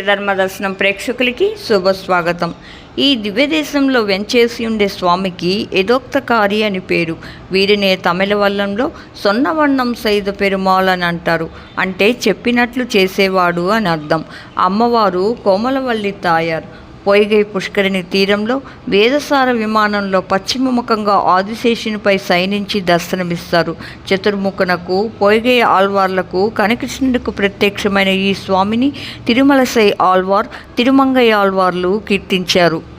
ధర్మ దర్శనం ప్రేక్షకులకి శుభ స్వాగతం. ఈ దివ్యదేశంలో వెంచేసి ఉండే స్వామికి ఎదోక్తకారి అని పేరు. వీరినే తమిళ వల్లంలో సొన్నవన్నం సైద పెరుమాల్ అని అంటారు. అంటే చెప్పినట్లు చేసేవాడు అని అర్థం. అమ్మవారు కోమలవల్లి తాయారు. పొయ్గై పుష్కరిణి తీరంలో వేదసార విమానంలో పశ్చిమముఖంగా ఆదిశేషునిపై సైనించి దర్శనమిస్తారు. చతుర్ముఖనకు పొయ్గై ఆల్వార్లకు కనకృష్ణుడికి ప్రత్యక్షమైన ఈ స్వామిని తిరుమలసై ఆల్వార్ తిరుమంగై ఆల్వార్లు కీర్తించారు.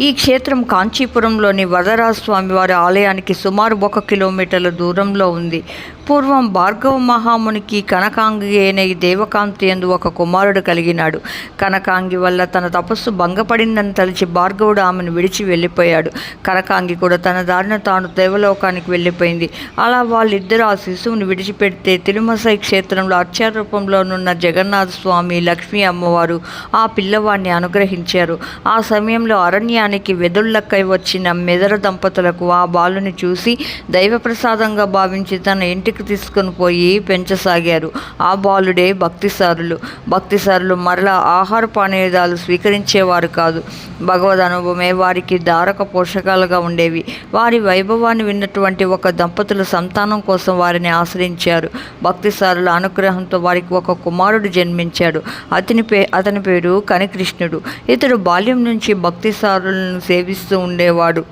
ఈ క్షేత్రం కాంచీపురంలోని వరదరాజ స్వామివారి ఆలయానికి సుమారు ఒక కిలోమీటర్ల దూరంలో ఉంది. పూర్వం భార్గవ మహామునికి కనకాంగి అయిన దేవకాంతి ఎందు ఒక కుమారుడు కలిగినాడు. కనకాంగి వల్ల తన తపస్సు భంగపడిందని తలిచి భార్గవుడు ఆమెను విడిచి వెళ్ళిపోయాడు. కనకాంగి కూడా తన దారిన తాను దేవలోకానికి వెళ్ళిపోయింది. అలా వాళ్ళిద్దరూ ఆ శిశువుని విడిచిపెడితే తిరుమసై క్షేత్రంలో అర్చన రూపంలోనున్న జగన్నాథ స్వామి లక్ష్మీ అమ్మవారు ఆ పిల్లవాడిని అనుగ్రహించారు. ఆ సమయంలో అరణ్యానికి వెదుళ్ళకై వచ్చిన మెదర దంపతులకు ఆ బాలుని చూసి దైవప్రసాదంగా భావించి తన ఇంటికి తీసుకొని పోయి పెంచసాగారు. ఆ బాలుడే భక్తిసారులు. భక్తిసారులు మరలా ఆహార పానీయాలు స్వీకరించేవారు కాదు. భగవద్ అనుభవమే వారికి దారక పోషకాలుగా ఉండేవి. వారి వైభవాన్ని విన్నటువంటి ఒక దంపతులు సంతానం కోసం వారిని ఆశ్రయించారు. భక్తిసారుల అనుగ్రహంతో వారికి ఒక కుమారుడు జన్మించాడు. అతని పే అతని పేరు కనికృష్ణుడు. ఇతడు బాల్యం నుంచి భక్తిసారులను సేవిస్తూ ఉండేవాడు.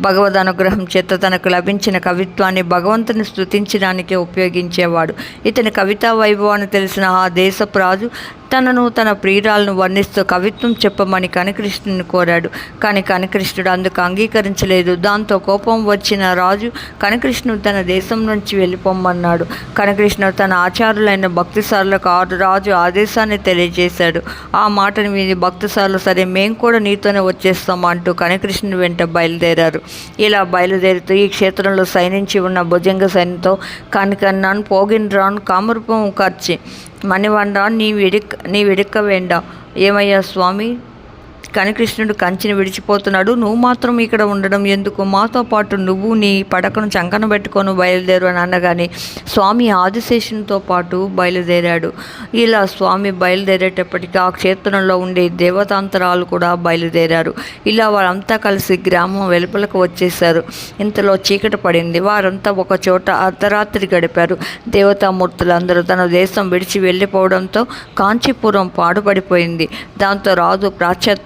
భగవద్ అనుగ్రహం చేత తనకు లభించిన కవిత్వాన్ని భగవంతుని స్థుతించడానికి ఉపయోగించేవాడు. ఇతని కవితా వైభవాన్ని తెలిసిన ఆ దేశపు రాజు తనను తన ప్రియురాలను వర్ణిస్తూ కవిత్వం చెప్పమని కనికృష్ణుని కోరాడు. కానీ కనికృష్ణుడు అందుకు అంగీకరించలేదు. దాంతో కోపం వచ్చిన రాజు కనికృష్ణుడు తన దేశం నుంచి వెళ్ళిపోమన్నాడు. కనికృష్ణుడు తన ఆచారులైన భక్తిసారులకు ఆరు రాజు ఆదేశాన్ని తెలియజేశాడు. ఆ మాటను విని భక్తిసారులు సరే మేము కూడా నీతోనే వచ్చేస్తాం అంటూ కనికృష్ణుని వెంట బయలుదేరారు. ఇలా బయలుదేరుతూ ఈ క్షేత్రంలో సైనించి ఉన్న భుజంగ సైన్యంతో పోగిన్ రాను కామరూపం ఖర్చి మణివండా నీ వెడిక్ నీ వెడిక్క వేండా ఏమయ్యా స్వామి కనికృష్ణుడు కంచిని విడిచిపోతున్నాడు. నువ్వు మాత్రం ఇక్కడ ఉండడం ఎందుకు? మాతో పాటు నువ్వు నీ పడకను చంకన పెట్టుకొని బయలుదేరు అని అనగానే స్వామి ఆదిశేషునితో పాటు బయలుదేరాడు. ఇలా స్వామి బయలుదేరేటప్పటికీ ఆ క్షేత్రంలో ఉండే దేవతాంతరాలు కూడా బయలుదేరారు. ఇలా వారంతా కలిసి గ్రామం వెలుపలకు వచ్చేసారు ఇంతలో చీకటి పడింది. వారంతా ఒక చోట అర్ధరాత్రి గడిపారు. దేవతామూర్తులు అందరూ తన దేశం విడిచి వెళ్ళిపోవడంతో కాంచీపురం పాడుపడిపోయింది. దాంతో రాజు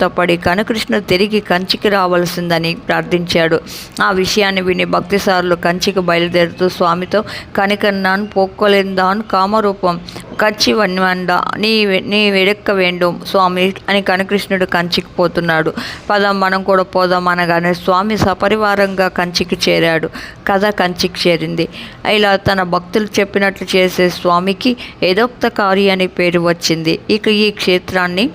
పడి కనకృష్ణ తిరిగి కంచికి రావాల్సిందని ప్రార్థించాడు. ఆ విషయాన్ని విని భక్తిసారులు కంచికి బయలుదేరుతూ స్వామితో కనికన్నాను పోక్కొలిందాన్ కామరూపం కచ్చి వన్వండ నీ నీ వెడెక్క వేండు స్వామి అని కనకృష్ణుడు కంచికి పోతున్నాడు. పదం మనం కూడా పోదాం అనగానే స్వామి సపరివారంగా కంచికి చేరాడు. కథ కంచికి చేరింది. ఇలా తన భక్తులు చెప్పినట్లు చేసే స్వామికి ఏదోక్తకారి అని పేరు వచ్చింది. ఇక ఈ క్షేత్రాన్ని